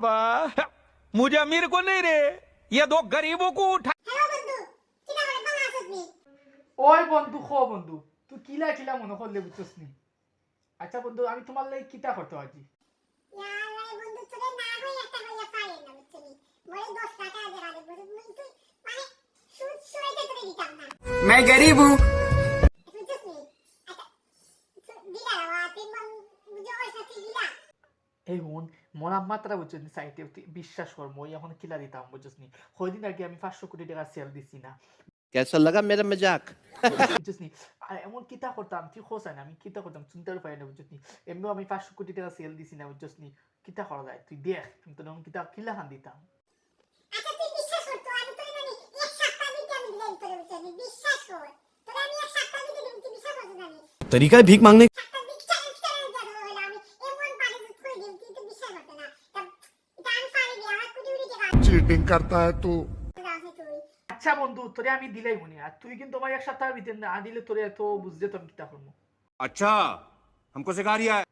वाह मुझे अमीर को नहीं रे ये दो गरीबों को उठा ওই বন্ধু খো বন্ধু তুই কিলা কিলা মনে করলে বুঝছিস নি আচ্ছা বন্ধু আমি তোমার লাগে কিতা করতে আজি मैं गरीब हूँ এই হন মন মাত্রা বুঝছিস নি সাইটে তুই বিশ্বাস কর মই এখন কিলা দিতাম বুঝছিস নি কয়দিন আগে আমি পাঁচশো কোটি টাকা সেল দিছি না कैसा लगा मेरा मजाक বুঝছিস নি আর এমন কিতা করতাম তুই খোঁজ না আমি কিতা করতাম চিন্তার পাই না বুঝছিস নি এমনিও আমি পাঁচশো কোটি টাকা সেল দিছি না বুঝছিস নি কিতা করা যায় তুই দেখ আমি তো এমন কিতা কিলা খান দিতাম तरीका है भीख मांगने चीटिंग करता है तू আচ্ছা বন্ধু তোরে আমি দিলাই মনে আর তুই কিন্তু আমার এক সপ্তাহের ভিতরে না দিলে তোরে এত বুঝতে তো আমি কিতা করবো अच्छा हमको सिखा रिया है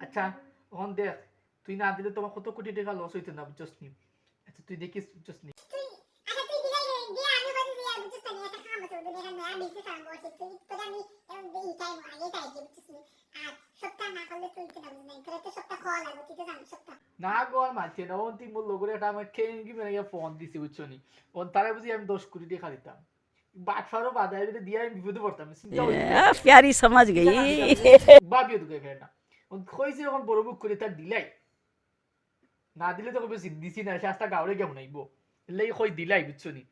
আচ্ছা এখন দেখ তুই না দিলে তোমার কত কোটি টাকা লস হইতে না বুঝছস নি আচ্ছা তুই দেখিস বুঝছস নি না গো আর মানছে না ওন তিন মূল্য করে এটা আমার খেয়ে কি মানে ফোন দিছি বুঝছ নি ওন তারা বুঝি আমি দশ কোটি টাকা দিতাম বাটফারও বাধায় যদি দিয়ে আমি বিপদে পড়তাম প্যারি সমাজ গেই বাপিও তো ফেরে না ওন কইছে যখন বড় বুক করে তার দিলাই না দিলে তো কবে দিছি না সে আস্তা গাওড়ে কেমন আইবো এলাই কই দিলাই বুঝছ নি